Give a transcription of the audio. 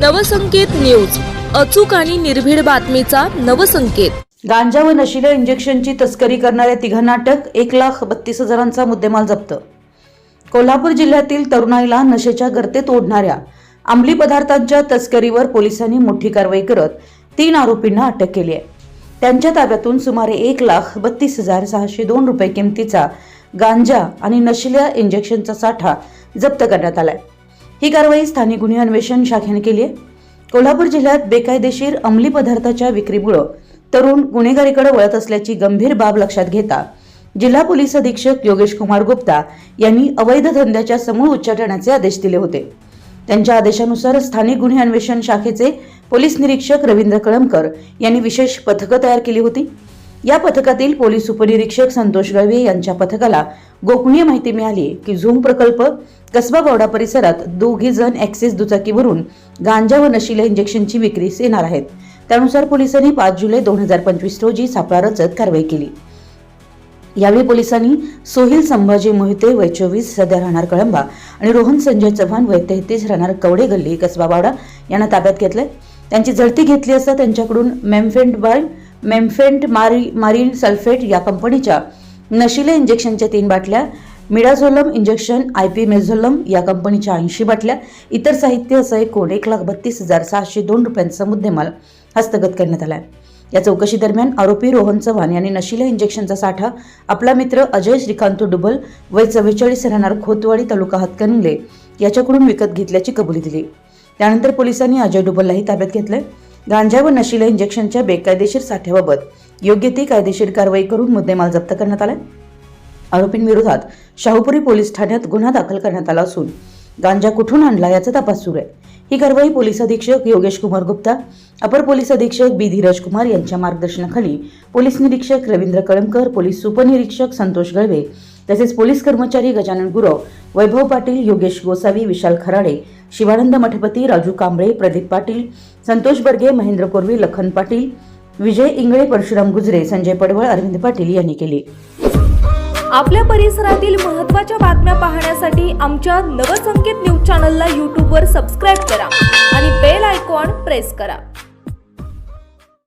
Navsanket news. अचूक आणि निर्भीड बातमीचा नवसंकेत. गांजा व नशिल्या इंजेक्शनची तस्करी करणाऱ्या तिघांना अटक एक लाख बत्तीस हजारांचा मुद्देमाल जप्त. कोल्हापूर जिल्ह्यातील तरुणाईला नशेच्या गर्तेत ओढणाऱ्या अंमली पदार्थांच्या तस्करीवर पोलिसांनी मोठी कारवाई करत तीन आरोपींना अटक केली आहे. त्यांच्या ताब्यातून सुमारे एक लाख बत्तीस हजार सहाशे दोन रुपये किमतीचा गांजा आणि नशिल्या इंजेक्शनचा साठा जप्त करण्यात आलाय. ही कारवाई स्थानिक गुन्हे अन्वेषण शाखेने केली आहे. कोल्हापूर जिल्ह्यात बेकायदेशीर अंमली पदार्थाच्या विक्रीमुळं तरुण गुन्हेगारीकडे वळत असल्याची गंभीर बाब लक्षात घेता जिल्हा पोलीस अधीक्षक योगेश कुमार गुप्ता यांनी अवैध धंद्याच्या समूळ उच्चाटनाचे आदेश दिले होते. त्यांच्या आदेशानुसार स्थानिक गुन्हे अन्वेषण शाखेचे पोलीस निरीक्षक रवींद्र कळमकर यांनी विशेष पथकं तयार केली होती. या पथकातील पोलीस उपनिरीक्षक संतोष गळवे यांच्या पथकाला गोपनीय माहिती मिळाली की झूम प्रकल्प कसबा बावडा परिसरात दोघी जण ऍक्सिस दुचाकीवरून गांजा व नशिला इंजेक्शनची विक्रीस येणार आहेत. त्यानुसार पोलिसांनी पाच जुलै दोन हजार पंचवीस रोजी सापळा रचत कारवाई केली. यावेळी पोलिसांनी सोहिल संभाजी मोहिते वय चोवीस सध्या राहणार कळंबा आणि रोहन संजय चव्हाण वय तेहतीस राहणार कवडे गल्ली कसबा बावडा यांना ताब्यात घेतलंय. त्यांची झडती घेतली असता त्यांच्याकडून मेमफेंट बाय मेमफेंट मारी मारीन सल्फेट या कंपनीच्या नशिले इंजेक्शनच्या तीन बाटल्या मिडाझोलम इंजेक्शन आय पी मेझोलम या कंपनीच्या ऐंशी बाटल्या इतर साहित्य असं एकूण एक लाख बत्तीस हजार सहाशे दोन रुपयांचा मुद्देमाल हस्तगत करण्यात आलाय. या चौकशी दरम्यान आरोपी रोहन चव्हाण यांनी नशिला इंजेक्शनचा साठा आपला मित्र अजय श्रीकांत डुबल वय चव्वेचाळीस राहणार खोतवाडी तालुका हातकणंगले याच्याकडून विकत घेतल्याची कबुली दिली. त्यानंतर पोलिसांनी अजय डुबललाही ताब्यात घेतलंय. गांजा व नशिला इंजेक्शनच्या बेकायदेशीर साठ्याबाबत योग्य ती कायदेशीर कारवाई करून मुद्देमाल जप्त करण्यात आला आरोपींविरोधात शाहूपुरी पोलीस ठाण्यात गुन्हा दाखल करण्यात आला असून गांजा कुठून आणला याचा तपास सुरू आहे. ही कारवाई पोलीस अधीक्षक योगेश कुमार गुप्ता अपर पोलीस अधीक्षक बी धीरज कुमार यांच्या मार्गदर्शनाखाली पोलीस निरीक्षक रवींद्र कळमकर पोलीस उपनिरीक्षक संतोष गळवे तसेच पोलीस कर्मचारी गजानन गुरव वैभव पाटील योगेश गोसावी विशाल खराडे शिवानंद मठपती राजू कांबळे प्रदीप पाटील संतोष बर्गे महेंद्र कोरवी लखन पाटील विजय इंगळे परशुराम गुजरे संजय पडवळ अरविंद पाटील यांनी केली. आपल्या परिसरातील महत्त्वाच्या बातम्या पाहण्यासाठी आमच्या नवसंकेत न्यूज चॅनलला यूट्यूबवर सबस्क्राईब करा आणि बेल आयकॉन प्रेस करा.